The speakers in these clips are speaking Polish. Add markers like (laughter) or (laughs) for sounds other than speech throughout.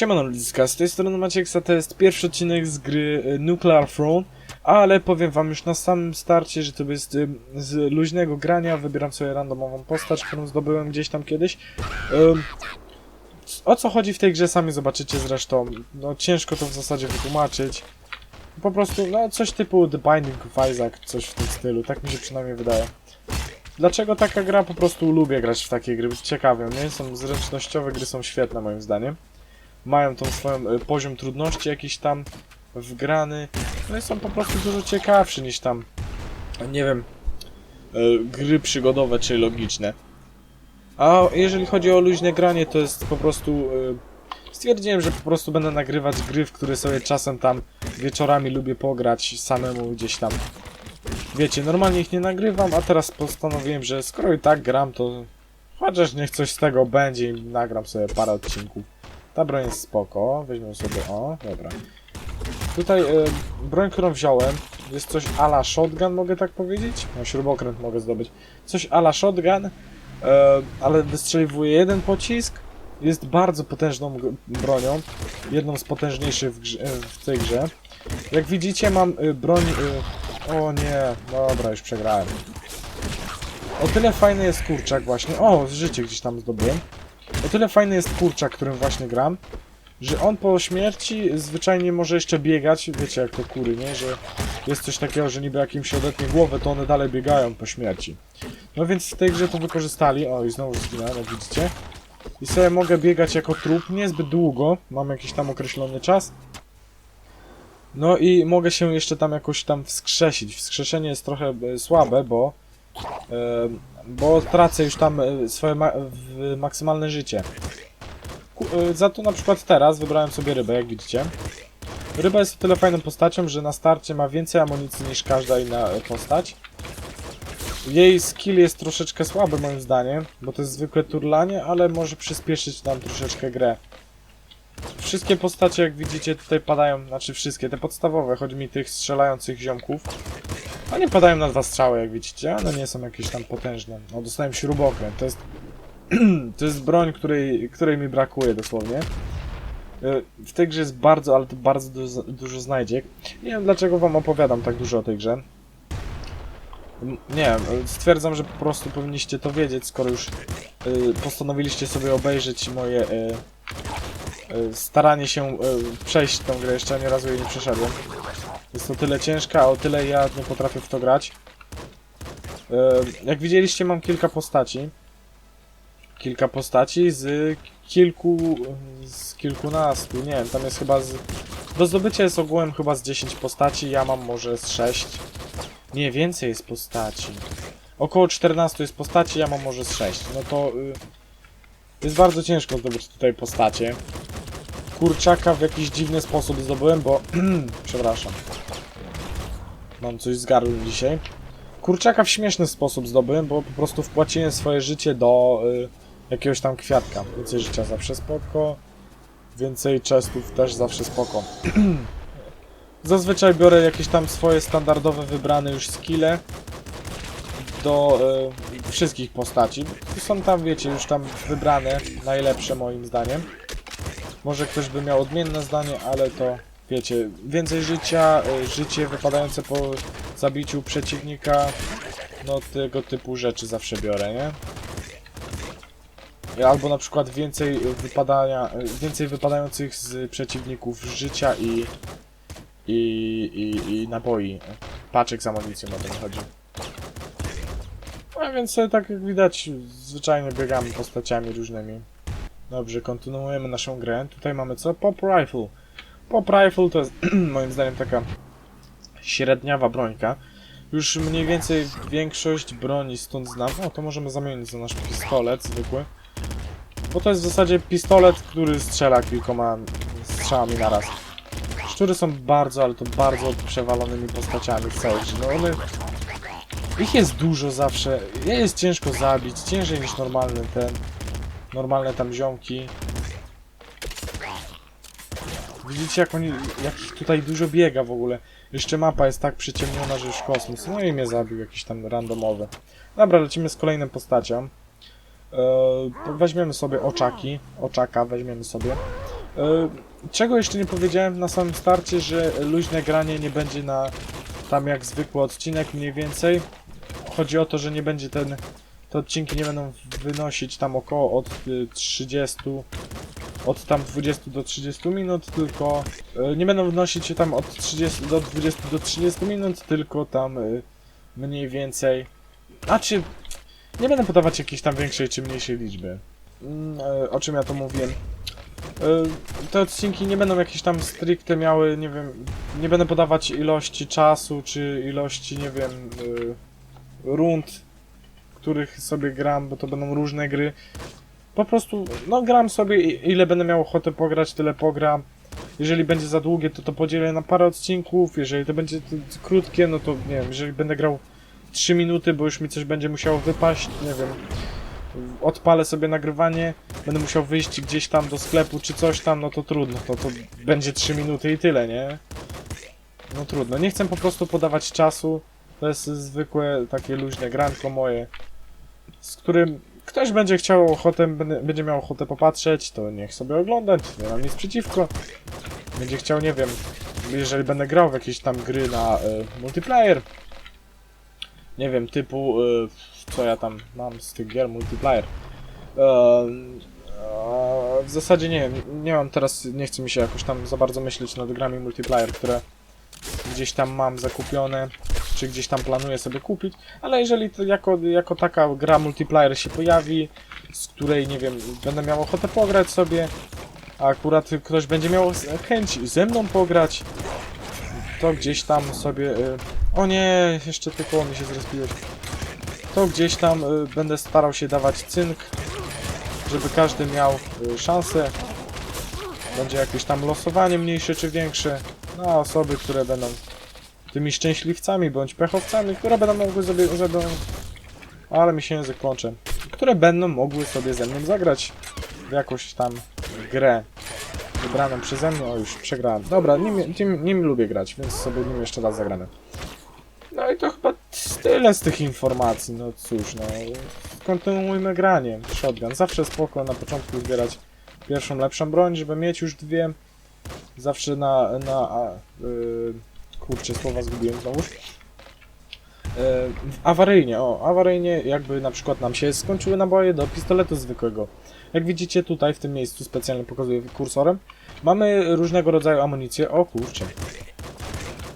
Siemano ludziska, z tej strony Macieksa, to jest pierwszy odcinek z gry e, Nuclear Throne, ale powiem wam już na samym starcie, że to jest z luźnego grania, wybieram sobie randomową postać, którą zdobyłem gdzieś tam kiedyś. O co chodzi w tej grze sami zobaczycie zresztą, no ciężko to w zasadzie wytłumaczyć. Po prostu, no coś typu The Binding of Isaac, coś w tym stylu, tak mi się przynajmniej wydaje. Dlaczego taka gra? Po prostu lubię grać w takie gry, ciekawe, nie? Są zręcznościowe gry, są świetne moim zdaniem mają tą swoją e, poziom trudności jakiś tam wgrany, no i są po prostu dużo ciekawsze niż tam, nie wiem, e, gry przygodowe czy logiczne. A jeżeli chodzi o luźne granie, to jest po prostu... e, Stwierdziłem, że po prostu będę nagrywać gry, w które sobie czasem tam wieczorami lubię pograć samemu gdzieś tam. Wiecie, normalnie ich nie nagrywam, a teraz postanowiłem, że skoro i tak gram, to chociaż niech coś z tego będzie i nagram sobie parę odcinków. Ta broń jest spoko, weźmiemy sobie, o, dobra. Tutaj y, broń, którą wziąłem, jest coś ala shotgun, mogę tak powiedzieć? No, śrubokręt mogę zdobyć. Coś ala shotgun, y, ale wystrzeliwuje jeden pocisk. Jest bardzo potężną bronią, jedną z potężniejszych w, grze, w tej grze. Jak widzicie mam y, broń... Y, o nie, dobra, już przegrałem. O tyle fajny jest kurczak właśnie. O, życie gdzieś tam zdobyłem. O tyle fajny jest kurczak, którym właśnie gram, że on po śmierci zwyczajnie może jeszcze biegać, wiecie jak to kury, nie? Że jest coś takiego, że niby jak im się odetnie głowę, to one dalej biegają po śmierci. No więc w tej grze to wykorzystali, o i znowu zginąłem, jak widzicie. I sobie mogę biegać jako trup, niezbyt długo, mam jakiś tam określony czas. No i mogę się jeszcze tam jakoś tam wskrzesić. Wskrzeszenie jest trochę e, słabe, bo bo tracę już tam e, swoje ma maksymalne życie. Ku e, za to na przykład teraz wybrałem sobie rybę, jak widzicie. Ryba jest o tyle fajną postacią, że na starcie ma więcej amunicji niż każda inna e, postać. Jej skill jest troszeczkę słaby moim zdaniem, bo to jest zwykłe turlanie, ale może przyspieszyć nam troszeczkę grę. Wszystkie postacie, jak widzicie, tutaj padają, znaczy wszystkie, te podstawowe, chodzi mi tych strzelających ziomków. Oni padają na dwa strzały, jak widzicie, ale nie są jakieś tam potężne. No, dostałem śrubokręt. To jest, (clears throat) to jest broń, której, której mi brakuje dosłownie. Y, W tej grze jest bardzo, ale to bardzo dużo, dużo znajdziek. Nie wiem, dlaczego wam opowiadam tak dużo o tej grze. Nie stwierdzam, że po prostu powinniście to wiedzieć, skoro już y, postanowiliście sobie obejrzeć moje y, staranie się przejść tą grę. Jeszcze ani razu jej nie przeszedłem. Jest to tyle ciężka, a o tyle ja nie potrafię w to grać. Jak widzieliście, mam kilka postaci. Kilka postaci z kilku... z kilkunastu, nie wiem, tam jest chyba z... Do zdobycia jest ogółem chyba z 10 postaci, ja mam może z 6. Nie, więcej jest postaci. Około 14 jest postaci, ja mam może z 6. No to... Y, jest bardzo ciężko zdobyć tutaj postacie. Kurczaka w jakiś dziwny sposób zdobyłem, bo... (clears throat) Przepraszam. Mam coś z gardłem dzisiaj. Kurczaka w śmieszny sposób zdobyłem, bo po prostu wpłaciłem swoje życie do y, jakiegoś tam kwiatka. Więcej życia zawsze spoko. Więcej chestów też zawsze spoko. (clears throat) Zazwyczaj biorę jakieś tam swoje standardowe wybrane już skille do y, wszystkich postaci. Są tam, wiecie, już tam wybrane najlepsze moim zdaniem. Może ktoś by miał odmienne zdanie, ale to wiecie, więcej życia, y, życie wypadające po zabiciu przeciwnika, no tego typu rzeczy zawsze biorę, nie? Albo na przykład więcej wypadania, y, więcej wypadających z przeciwników życia i i, i, i naboi, paczek z amunicją o to mi chodzi. A więc tak jak widać, zwyczajnie biegamy postaciami różnymi. Dobrze, kontynuujemy naszą grę. Tutaj mamy co? Pop Rifle. Pop Rifle to jest (clears throat) moim zdaniem taka średniawa brońka. Już mniej więcej większość broni stąd znam. O, to możemy zamienić za nasz pistolet zwykły. Bo to jest w zasadzie pistolet, który strzela kilkoma strzałami na raz. Szczury są bardzo, ale to bardzo przewalonymi postaciami w całej. No one... Ich jest dużo zawsze. Je jest ciężko zabić, ciężej niż normalny ten normalne tam ziomki. Widzicie jak oni, jak tutaj dużo biega w ogóle. Jeszcze mapa jest tak przyciemniona, że już kosmos. No i mnie zabił jakiś tam randomowy. Dobra, lecimy z kolejną postacią. Eee, weźmiemy sobie oczaki. Oczaka weźmiemy sobie. E, Czego jeszcze nie powiedziałem na samym starcie, że luźne granie nie będzie na tam jak zwykły odcinek mniej więcej. Chodzi o to, że nie będzie ten. Te odcinki nie będą wynosić tam około od y, 30. Od tam 20 do 30 minut, tylko y, nie będą wynosić się tam od 30 do 20 do 30 minut, tylko tam y, mniej więcej. A czy nie będę podawać jakiejś tam większej czy mniejszej liczby. Mm, e, o czym ja to mówiłem? E, Te odcinki nie będą jakieś tam stricte miały, nie wiem, nie będę podawać ilości czasu, czy ilości, nie wiem, rund, których sobie gram, bo to będą różne gry. Po prostu, no gram sobie, ile będę miał ochotę pograć, tyle pogram. Jeżeli będzie za długie, to to podzielę na parę odcinków, jeżeli to będzie krótkie, no to nie wiem, jeżeli będę grał 3 minuty, bo już mi coś będzie musiało wypaść, nie wiem, odpalę sobie nagrywanie, będę musiał wyjść gdzieś tam do sklepu czy coś tam, no to trudno, to, to będzie 3 minuty i tyle, nie? No trudno, nie chcę po prostu podawać czasu, to jest zwykłe takie luźne granko moje, z którym ktoś będzie chciał ochotę, będzie miał ochotę popatrzeć, to niech sobie oglądać, nie mam nic przeciwko. Będzie chciał, nie wiem, jeżeli będę grał w jakieś tam gry na e, multiplayer, nie wiem, typu, e, co ja tam mam z tych gier multiplayer. E, w zasadzie nie wiem, nie mam teraz, nie chce mi się jakoś tam za bardzo myśleć nad grami multiplayer, które gdzieś tam mam zakupione, czy gdzieś tam planuję sobie kupić, ale jeżeli to jako, jako taka gra multiplayer się pojawi, z której, nie wiem, będę miał ochotę pograć sobie, a akurat ktoś będzie miał chęć ze mną pograć, to gdzieś tam sobie... Y... O nie, jeszcze tylko mi się zrespiłeś. To gdzieś tam y, będę starał się dawać cynk, żeby każdy miał y, szansę. Będzie jakieś tam losowanie mniejsze czy większe na osoby, które będą tymi szczęśliwcami bądź pechowcami, które będą mogły sobie, żeby... Ale mi się język plącze. Które będą mogły sobie ze mną zagrać w jakąś tam grę wybraną przeze mnie. O, już przegrałem. Dobra, nim, nim, nim lubię grać, więc sobie nim jeszcze raz zagramy. No i to chyba tyle z tych informacji. No cóż, no. Kontynuujmy granie. Shotgun. Zawsze spoko na początku zbierać pierwszą lepszą broń, żeby mieć już dwie. Zawsze na. na yy, kurczę, słowa zgubiłem znowu. Yy, awaryjnie, o, awaryjnie, jakby na przykład nam się skończyły naboje do pistoletu zwykłego. Jak widzicie tutaj w tym miejscu specjalnie pokazuję kursorem, mamy różnego rodzaju amunicję. O kurczę.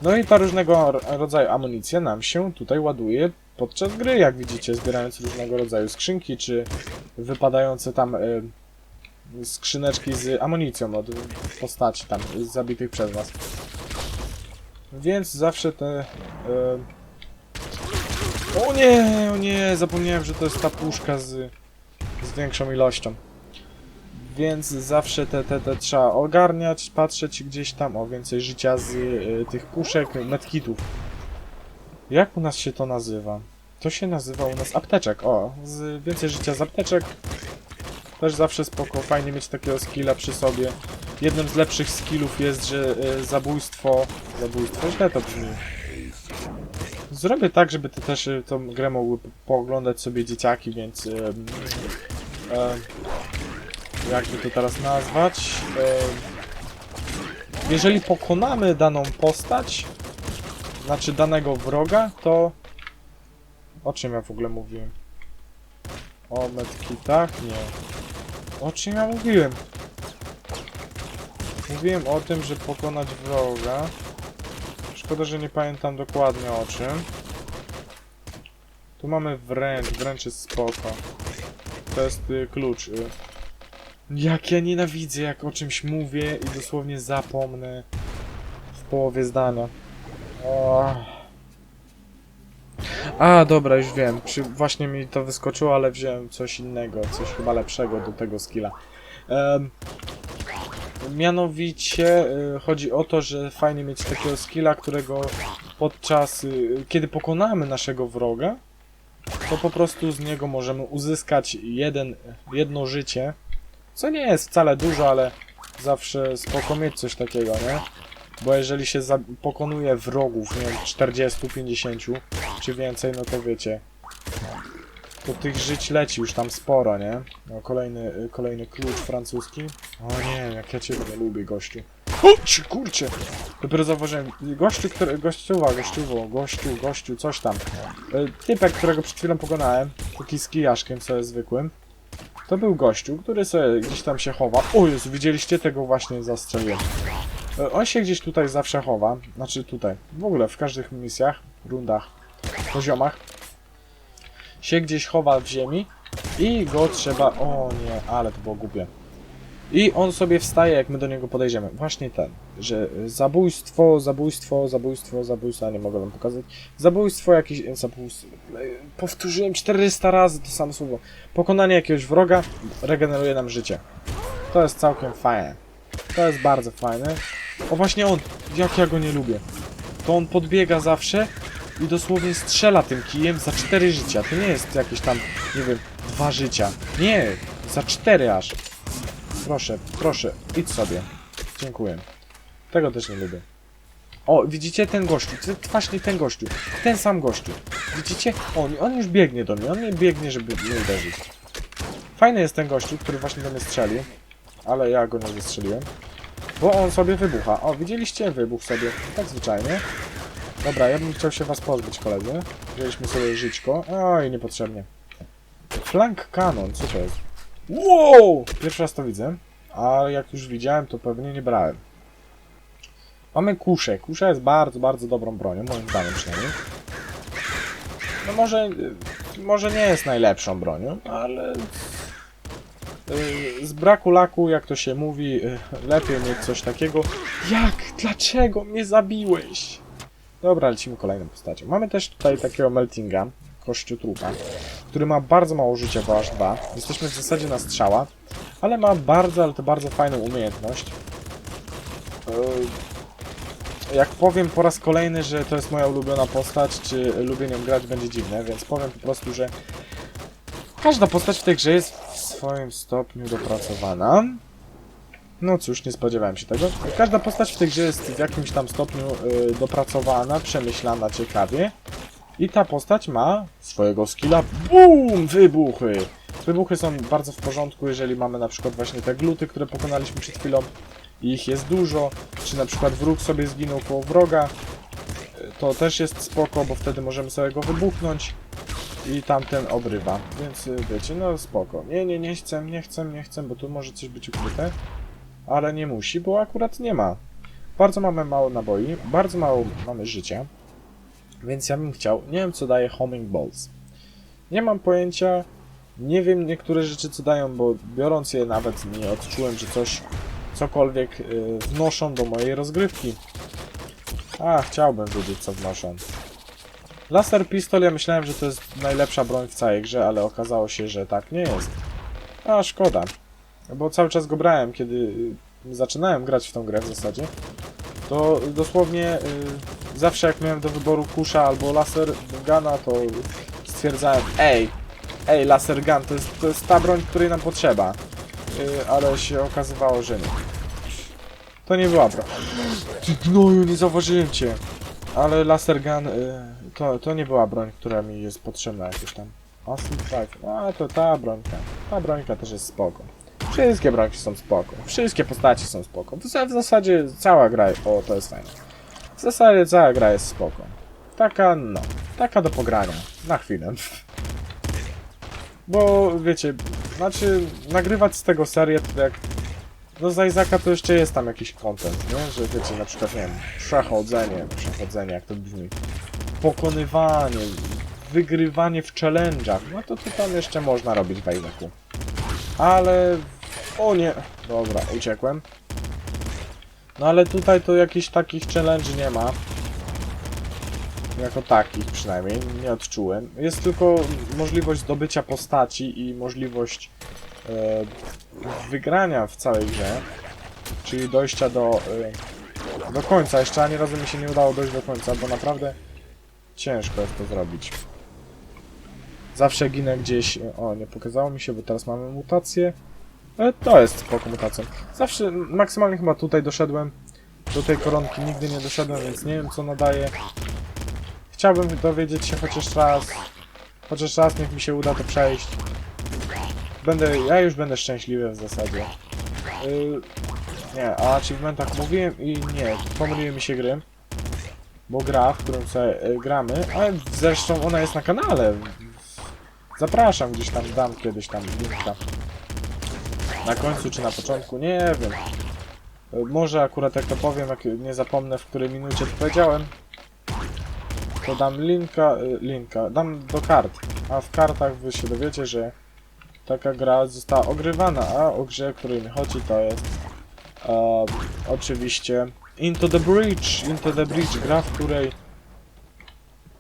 No i ta różnego ro- rodzaju amunicja nam się tutaj ładuje podczas gry, jak widzicie, zbierając różnego rodzaju skrzynki, czy wypadające tam y, skrzyneczki z amunicją od postaci tam zabitych przez was. Więc zawsze te... Y... O nie, o nie, zapomniałem, że to jest ta puszka z, z większą ilością. Więc zawsze te, te, te trzeba ogarniać, patrzeć gdzieś tam o więcej życia z y, tych puszek, medkitów. Jak u nas się to nazywa? To się nazywa u nas apteczek. O, z więcej życia z apteczek. Też zawsze spoko, fajnie mieć takiego skilla przy sobie. Jednym z lepszych skillów jest, że y, zabójstwo... Zabójstwo, źle to brzmi. Zrobię tak, żeby ty też y, tą grę mogły po- pooglądać sobie dzieciaki, więc... Y, y, to teraz nazwać? E, Jeżeli pokonamy daną postać, znaczy danego wroga, to... O czym ja w ogóle mówiłem? O medkitach? Nie. O czym ja mówiłem? Mówiłem o tym, że pokonać wroga. Szkoda, że nie pamiętam dokładnie o czym. Tu mamy wręcz, wręcz jest spoko. To jest y, klucz. Y. Jak ja nienawidzę, jak o czymś mówię i dosłownie zapomnę w połowie zdania. O. A, dobra, już wiem. Przy, właśnie mi to wyskoczyło, ale wziąłem coś innego, coś chyba lepszego do tego skilla. Em, mianowicie y, chodzi o to, że fajnie mieć takiego skilla, którego podczas, y, kiedy pokonamy naszego wroga, to po prostu z niego możemy uzyskać jeden, jedno życie, co nie jest wcale dużo, ale zawsze spoko mieć coś takiego, nie? Bo jeżeli się pokonuje wrogów, nie wiem, 40, 50 czy więcej, no to wiecie. To tych żyć leci już tam sporo, nie? No, kolejny, y, kolejny klucz francuski. O nie, jak ja cię nie lubię, gościu. O, ci kurczę! Dopiero zauważyłem, gościu, który, gościuwa, gościuwo, gościu, gościu, coś tam. Y, Typek, którego przed chwilą pokonałem, taki z kijaszkiem sobie zwykłym. To był gościu, który sobie gdzieś tam się chowa. O Jezu, widzieliście? Tego właśnie zastrzeliłem. E, On się gdzieś tutaj zawsze chowa. Znaczy tutaj. W ogóle w każdych misjach, rundach, poziomach. Się gdzieś chowa w ziemi i go trzeba... O nie, ale to było głupie. I on sobie wstaje, jak my do niego podejdziemy. Właśnie ten, że zabójstwo, zabójstwo, zabójstwo, zabójstwo, nie mogę wam pokazać. Zabójstwo jakieś... Zabójstwo... Powtórzyłem 400 razy to samo słowo. Pokonanie jakiegoś wroga regeneruje nam życie. To jest całkiem fajne. To jest bardzo fajne. O właśnie on, jak ja go nie lubię. To on podbiega zawsze i dosłownie strzela tym kijem za 4 życia. To nie jest jakieś tam, nie wiem, dwa życia. Nie, za 4 aż. Proszę, proszę, idź sobie. Dziękuję. Tego też nie lubię. O, widzicie ten gościu, właśnie ten gościu, ten sam gościu. Widzicie? On, on już biegnie do mnie, on nie biegnie, żeby mnie uderzyć. Fajny jest ten gościu, który właśnie do mnie strzelił, ale ja go nie zestrzeliłem. Bo on sobie wybucha. O, widzieliście? Wybuch sobie. Tak zwyczajnie. Dobra, ja bym chciał się was pozbyć, koledzy. Wzięliśmy sobie żyćko. Oj, niepotrzebnie. Flank Cannon, co to jest? Wow! Pierwszy raz to widzę. A jak już widziałem, to pewnie nie brałem. Mamy kuszę. Kusza jest bardzo, bardzo dobrą bronią, moim zdaniem przynajmniej. No może, może nie jest najlepszą bronią, ale z braku laku, jak to się mówi, lepiej mieć coś takiego. Jak? Dlaczego mnie zabiłeś? Dobra, lecimy kolejną postacią. Mamy też tutaj takiego meltinga, kościotrupa, który ma bardzo mało życia, bo aż dwa. Jesteśmy w zasadzie na strzała, ale ma bardzo, ale to bardzo fajną umiejętność. Jak powiem po raz kolejny, że to jest moja ulubiona postać, czy lubię nią grać, będzie dziwne, więc powiem po prostu, że każda postać w tej grze jest w swoim stopniu dopracowana. No cóż, nie spodziewałem się tego. Każda postać w tej grze jest w jakimś tam stopniu y, dopracowana, przemyślana ciekawie. I ta postać ma swojego skilla. BUM! Wybuchy! Wybuchy są bardzo w porządku, jeżeli mamy na przykład właśnie te gluty, które pokonaliśmy przed chwilą. I ich jest dużo. Czy na przykład wróg sobie zginął koło wroga. y, To też jest spoko, bo wtedy możemy sobie go wybuchnąć. I tamten obrywa. Więc y, wiecie, no spoko. Nie, nie, nie chcę, nie chcę, nie chcę, bo tu może coś być ukryte. Ale nie musi, bo akurat nie ma. Bardzo mamy mało naboi, bardzo mało mamy życia. Więc ja bym chciał, nie wiem co daje Homing Balls. Nie mam pojęcia, nie wiem niektóre rzeczy co dają, bo biorąc je nawet nie odczułem, że coś, cokolwiek y, wnoszą do mojej rozgrywki. A, chciałbym wiedzieć co wnoszą. Laser Pistol, ja myślałem, że to jest najlepsza broń w całej grze, ale okazało się, że tak nie jest. A, szkoda. Bo cały czas go brałem, kiedy zaczynałem grać w tą grę w zasadzie. To dosłownie y, zawsze jak miałem do wyboru kusza albo laser guna, to stwierdzałem, ej, ej, laser gun, to jest, to jest ta broń, której nam potrzeba. Y, ale się okazywało, że nie. To nie była broń. Ty gnoju, nie zauważyłem cię. Ale laser gun, y, to, to nie była broń, która mi jest potrzebna jakoś tam. Austin Strike, a to ta brońka. Ta brońka też jest spoko. Wszystkie brońki są spoko. Wszystkie postaci są spoko. W, zasadzie cała gra... O, to jest fajne. W zasadzie cała gra jest spoko. Taka, no. Taka do pogrania. Na chwilę. Bo, wiecie, znaczy, nagrywać z tego serię, to jak... No z Isaaca to jeszcze jest tam jakiś content, nie? Że wiecie, na przykład, nie wiem, przechodzenie, przechodzenie, jak to brzmi. Pokonywanie, wygrywanie w challenge'ach. No to, to tam jeszcze można robić w Isaacu. Ale... O nie! Dobra, uciekłem. No ale tutaj to jakichś takich challenge nie ma. Jako takich przynajmniej, nie odczułem. Jest tylko możliwość zdobycia postaci i możliwość e, wygrania w całej grze. Czyli dojścia do, e, do końca. Jeszcze ani razu mi się nie udało dojść do końca, bo naprawdę ciężko jest to zrobić. Zawsze ginę gdzieś... O, nie pokazało mi się, bo teraz mamy mutację. Ale to jest spoko mutacja. Zawsze maksymalnie chyba tutaj doszedłem. Do tej koronki nigdy nie doszedłem, więc nie wiem co nadaje. Chciałbym dowiedzieć się chociaż raz. Chociaż raz niech mi się uda to przejść. Będę, ja już będę szczęśliwy w zasadzie. Yy, nie, o achievementach mówiłem i nie, pomyliły mi się gry. Bo gra, w którą sobie y, gramy, ale zresztą ona jest na kanale. Zapraszam, gdzieś tam dam kiedyś tam linka. Na końcu czy na początku, nie wiem. Y, Może akurat jak to powiem, jak nie zapomnę w której minucie to powiedziałem, to dam linka, y, linka, dam do kart. A w kartach wy się dowiecie, że taka gra została ogrywana, a o grze, o której mi chodzi, to jest e, oczywiście Into the Bridge. Into the Bridge, gra, w której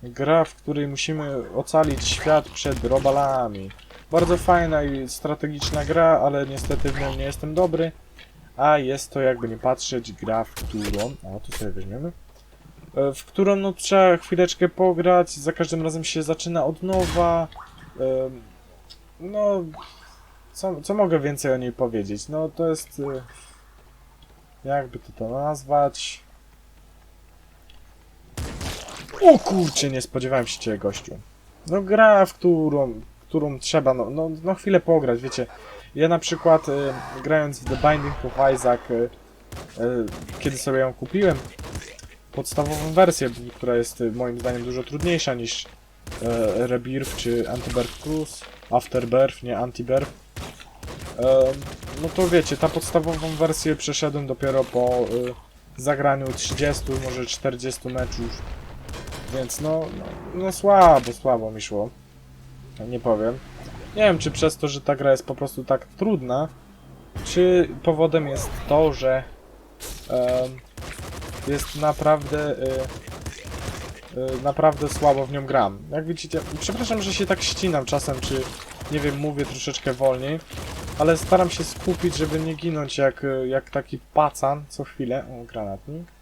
gra, w której musimy ocalić świat przed robalami. Bardzo fajna i strategiczna gra, ale niestety w nią nie jestem dobry. A jest to jakby nie patrzeć gra, w którą... O, tu sobie weźmiemy. E, W którą no trzeba chwileczkę pograć, za każdym razem się zaczyna od nowa. Em, No... Co, co mogę więcej o niej powiedzieć? No to jest... e, Jakby to to nazwać? O kurczę, nie spodziewałem się ciebie, gościu. No gra, w którą, którą trzeba, no, no, no chwilę pograć, wiecie. Ja na przykład e, grając w The Binding of Isaac, e, e, kiedy sobie ją kupiłem, podstawową wersję, która jest e, moim zdaniem dużo trudniejsza niż e, Rebirth czy Antibirth Plus, Afterbirth, nie Antibirth. E, no to wiecie, ta podstawową wersję przeszedłem dopiero po e, zagraniu 30, może 40 meczów. Więc no, no, no słabo, słabo mi szło. Nie powiem. Nie wiem, czy przez to, że ta gra jest po prostu tak trudna, czy powodem jest to, że em, jest naprawdę e, e, naprawdę słabo w nią gram. Jak widzicie, przepraszam, że się tak ścinam czasem, czy nie wiem, mówię troszeczkę wolniej, ale staram się skupić, żeby nie ginąć jak, e, jak taki pacan co chwilę. O, granatnik.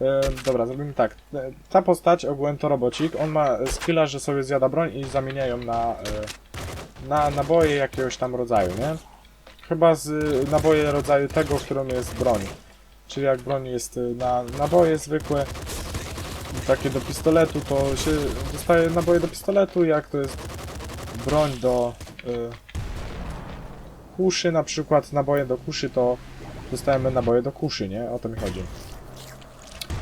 E, dobra, zrobimy tak. E, Ta postać ogółem to robocik. On ma skilla, że sobie zjada broń i zamienia ją na, e, na naboje jakiegoś tam rodzaju, nie? Chyba z naboje rodzaju tego, którą jest broń. Czyli jak broń jest e, na naboje zwykłe, takie do pistoletu, to się dostaje naboje do pistoletu, jak to jest broń do y, kuszy, na przykład naboje do kuszy, to dostajemy naboje do kuszy, nie? O to mi chodzi.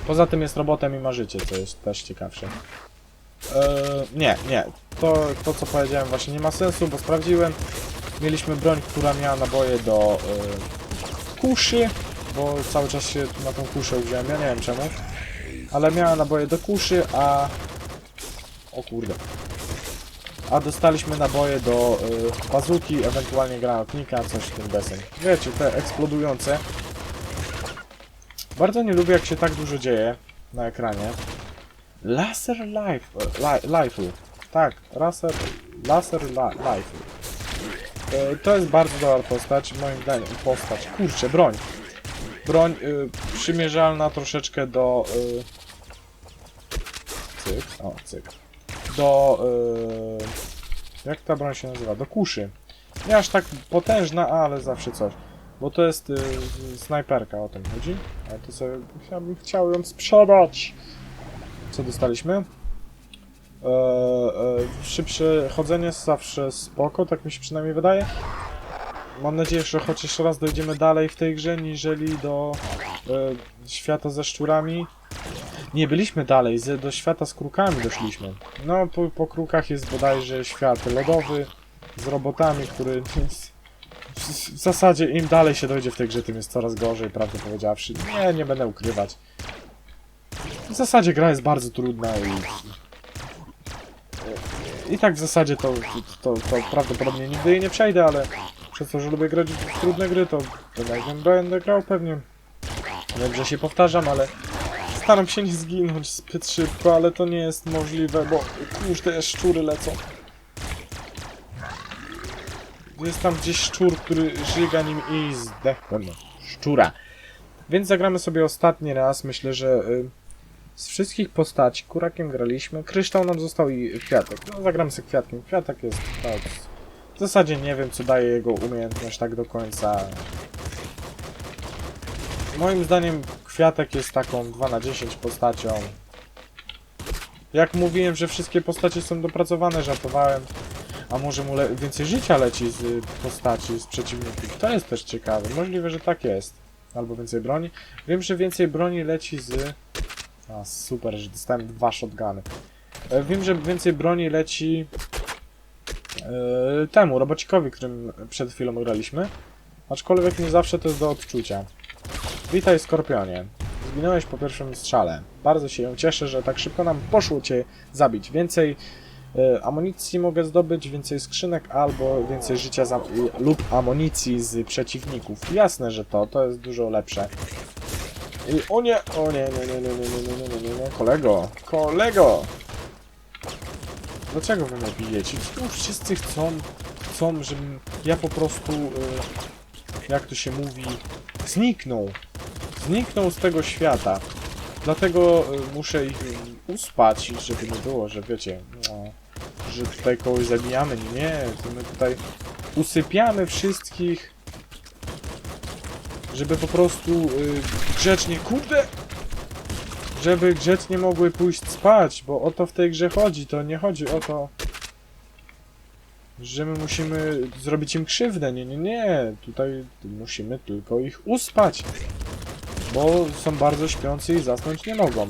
Poza tym jest robotem i ma życie, co jest też ciekawsze. E, nie, nie. To, to co powiedziałem właśnie nie ma sensu, bo sprawdziłem. Mieliśmy broń, która miała naboje do y, kuszy, bo cały czas się na tą kuszę wziąłem, ja nie wiem czemu. Ale miała naboje do kuszy, a... O kurde. A dostaliśmy naboje do y, bazuki, ewentualnie granatnika, coś w tym deseń. Wiecie, te eksplodujące. Bardzo nie lubię, jak się tak dużo dzieje na ekranie. Laser life, li. Tak, laser, laser Rifle. Y, to jest bardzo dobra postać, moim zdaniem. Postać, kurczę, broń. Broń y, przymierzalna troszeczkę do... Y, cyk, o, cyk. Do... Y, jak ta broń się nazywa? Do kuszy. Nie aż tak potężna, ale zawsze coś. Bo to jest y, snajperka, o tym chodzi. A to sobie ja bym chciał ją sprzedać. Co dostaliśmy? E, e, szybsze chodzenie jest zawsze spoko, tak mi się przynajmniej wydaje. Mam nadzieję, że chociaż raz dojdziemy dalej w tej grze, niżeli do e, świata ze szczurami. Nie, byliśmy dalej, z, do świata z krukami doszliśmy. No, po, po krukach jest bodajże świat lodowy z robotami, który (laughs) jest... W, zasadzie im dalej się dojdzie w tej grze, tym jest coraz gorzej, prawdę powiedziawszy. Nie, nie będę ukrywać. W zasadzie gra jest bardzo trudna i... I tak w zasadzie to, to, to prawdopodobnie nigdy jej nie przejdę, ale przez to, że lubię grać w trudne gry, to będę, grał pewnie. Że się powtarzam, ale staram się nie zginąć zbyt szybko, ale to nie jest możliwe, bo już te szczury lecą. Jest tam gdzieś szczur, który żyga nim i zdechłem. Szczura. Więc zagramy sobie ostatni raz. Myślę, że y, z wszystkich postaci kurakiem graliśmy. Kryształ nam został i kwiatek. No zagramy sobie kwiatkiem. Kwiatek jest tak. W zasadzie nie wiem, co daje jego umiejętność tak do końca. Moim zdaniem kwiatek jest taką 2 na 10 postacią. Jak mówiłem, że wszystkie postacie są dopracowane, żartowałem. A może mu więcej życia leci z y, postaci, z przeciwników. To jest też ciekawe. Możliwe, że tak jest. Albo więcej broni. Wiem, że więcej broni leci z... A, super, że dostałem dwa shotguny. E, Wiem, że więcej broni leci e, temu, robocikowi, którym przed chwilą graliśmy. Aczkolwiek nie zawsze to jest do odczucia. Witaj, Skorpionie. Zginąłeś po pierwszym strzale. Bardzo się cieszę, że tak szybko nam poszło cię zabić. Więcej amunicji mogę zdobyć, więcej skrzynek albo więcej życia za, lub amunicji z przeciwników. Jasne, że to, to jest dużo lepsze. I, o nie, o nie, nie, nie, nie, nie, nie, nie, nie, nie, nie, kolego, kolego! Dlaczego wy mnie bijecie? Tu wszyscy chcą, chcą, żebym ja po prostu, e, jak to się mówi, zniknął. Zniknął z tego świata. Dlatego y, muszę ich uspać, żeby nie było, że wiecie, no, że tutaj kogoś zabijamy. Nie, to my tutaj usypiamy wszystkich, żeby po prostu y, grzecznie, kurde, żeby grzecznie mogły pójść spać, bo o to w tej grze chodzi. To nie chodzi o to, że my musimy zrobić im krzywdę. Nie, nie, nie. Tutaj musimy tylko ich uspać bo są bardzo śpiący i zasnąć nie mogą.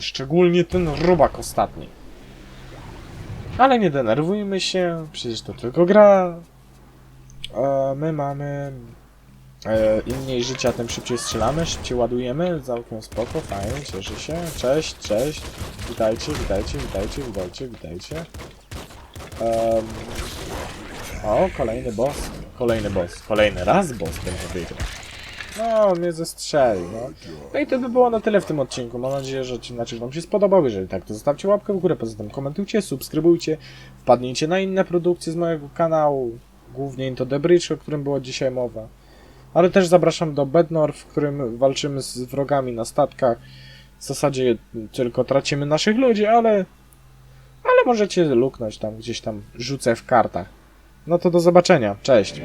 Szczególnie ten robak ostatni. Ale nie denerwujmy się, przecież to tylko gra. E, my mamy e, im mniej życia, tym szybciej strzelamy, szybciej ładujemy, całkiem spoko, fajnie, cieszę się. Cześć, cześć, witajcie, witajcie, witajcie, witajcie, witajcie. Em, o, kolejny boss, kolejny boss, kolejny raz boss będzie wygrał. No, mnie zestrzeli, no. No i to by było na tyle w tym odcinku. Mam nadzieję, że odcinek Wam się spodobał. Jeżeli tak, to zostawcie łapkę w górę, poza tym komentujcie, subskrybujcie, wpadnijcie na inne produkcje z mojego kanału, głównie Into the Bridge, o którym była dzisiaj mowa. Ale też zapraszam do Bednor, w którym walczymy z wrogami na statkach. W zasadzie tylko tracimy naszych ludzi, ale... Ale możecie luknąć tam, gdzieś tam rzucę w kartach. No to do zobaczenia. Cześć.